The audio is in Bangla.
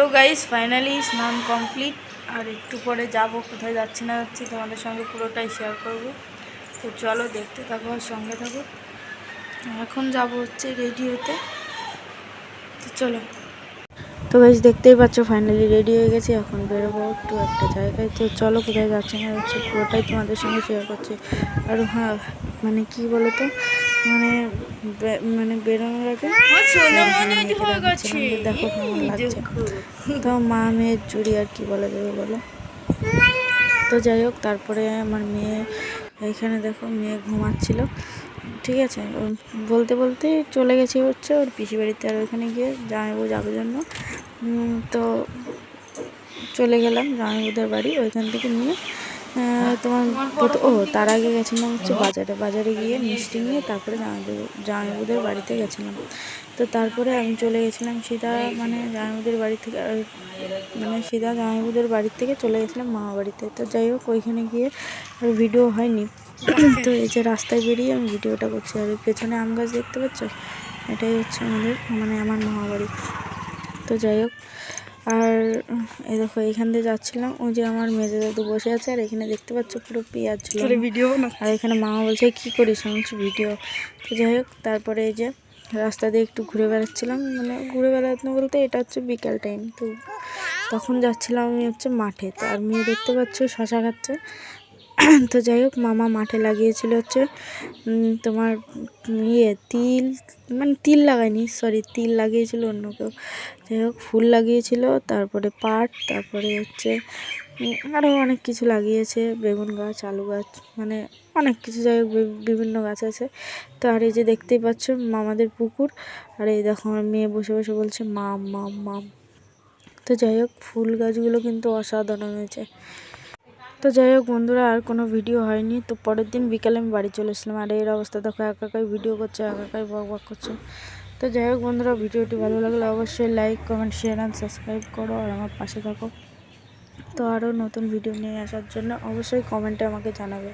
তো গাইস ফাইনালি স্নান কমপ্লিট আর একটু পরে যাব, কোথায় যাচ্ছি না যাচ্ছি তোমাদের সঙ্গে পুরোটাই শেয়ার করব। তো চলো দেখতে থাকো সঙ্গে থাকো। এখন যাব হচ্ছে রেডি হতে তো চলো। তো গাইস দেখতেই পাচ্ছ ফাইনালি রেডি হয়ে গেছি, এখন বেরোবো একটু একটা জায়গায়। তো চলো কোথায় যাচ্ছি না যাচ্ছি, পুরোটাই তোমাদের সঙ্গে শেয়ার করছি। আর হ্যাঁ মানে কি বলো তো মানে মানে বেরোনোর আগে মেয়েকে দেখাচ্ছিলাম যে দেখো কেমন লাগছে। তো মা মেয়ের জুড়ি আর কি বলা যাবে বলো? তো যাই হোক তারপরে আমার মেয়ে এখানে দেখো মেয়ে ঘুমাচ্ছিল। ঠিক আছে বলতে বলতে চলে গেছে হচ্ছে ওর পিসি বাড়িতে আর ওইখানে গিয়ে জামাইবাবু যাবে জন্য। তো চলে গেলাম জামাইবাবুদের বাড়ি ওইখান থেকে নিয়ে তোমার প্রথ- ও, তার আগে গেছিলাম হচ্ছে বাজারে। বাজারে গিয়ে মিষ্টি নিয়ে তারপরে জামাইবাবু, জামাইবাবুদের বাড়িতে গেছিলাম। তো তারপরে আমি চলে গেছিলাম সিধা মানে জামাইবাবুদের বাড়ি থেকে মানে সিধা জামাইবাবুদের বাড়ি থেকে চলে গেছিলাম মামা বাড়িতে। তো যাই হোক, ওইখানে গিয়ে আর ভিডিও হয়নি। তো এই যে রাস্তায় বেরিয়ে আমি ভিডিওটা করছি। আর পেছনে আম গাছ দেখতে পাচ্ছ? এটাই হচ্ছে আমাদের মানে আমার মামা বাড়ি। তো যাই হোক আর এই দেখো এখান দিয়ে যাচ্ছিলাম। ওই যে আমার মেজে দাদু বসে আছে আর এখানে দেখতে পাচ্ছ পুরো পেঁয়াজ ছিল ভিডিও আর এখানে মামা বলছে কি করিস আমি ভিডিও। তো যাই হোক তারপরে এই যে রাস্তা দিয়ে একটু ঘুরে বেড়াচ্ছিলাম। মানে ঘুরে বেড়ানো বলতে এটা হচ্ছে বিকাল টাইম তো তখন যাচ্ছিলাম আমি হচ্ছে মাঠে। তো আর মেয়ে দেখতে পাচ্ছ শশা খাচ্ছে। তো যাই হোক, মামা মাঠে লাগিয়েছিল হচ্ছে তোমার ইয়ে তিল মানে তিল লাগায়নি সরি তিল লাগিয়েছিল অন্য কেউ। যাই হোক, ফুল লাগিয়েছিল, তারপরে পাট, তারপরে হচ্ছে আরও অনেক কিছু লাগিয়েছে, বেগুন গাছ, আলু গাছ মানে অনেক কিছু, যাই হোক বিভিন্ন গাছ আছে। তো আর এই যে দেখতেই পাচ্ছ, মামাদের পুকুর, আর এই দেখো, আমার মেয়ে বসে বসে বলছে, মাম মাম মাম। তো যাই হোক, ফুল গাছগুলো কিন্তু অসাধারণ হয়েছে। তো যাই হোক বন্ধুরা, আর কোনো ভিডিও হয়নি। তো পরের দিন বিকালে আমি বাড়ি চলে এসলাম আর এর অবস্থা দেখো, একা একাই ভিডিও করছে একাকাই বক বক করছে। তো যাই হোক বন্ধুরা, ভিডিওটি ভালো লাগলে অবশ্যই like comment share and subscribe করো। আর আমার পাশে থাকো। তো আরও নতুন ভিডিও নিয়ে আসার জন্য অবশ্যই কমেন্টে আমাকে জানাবে।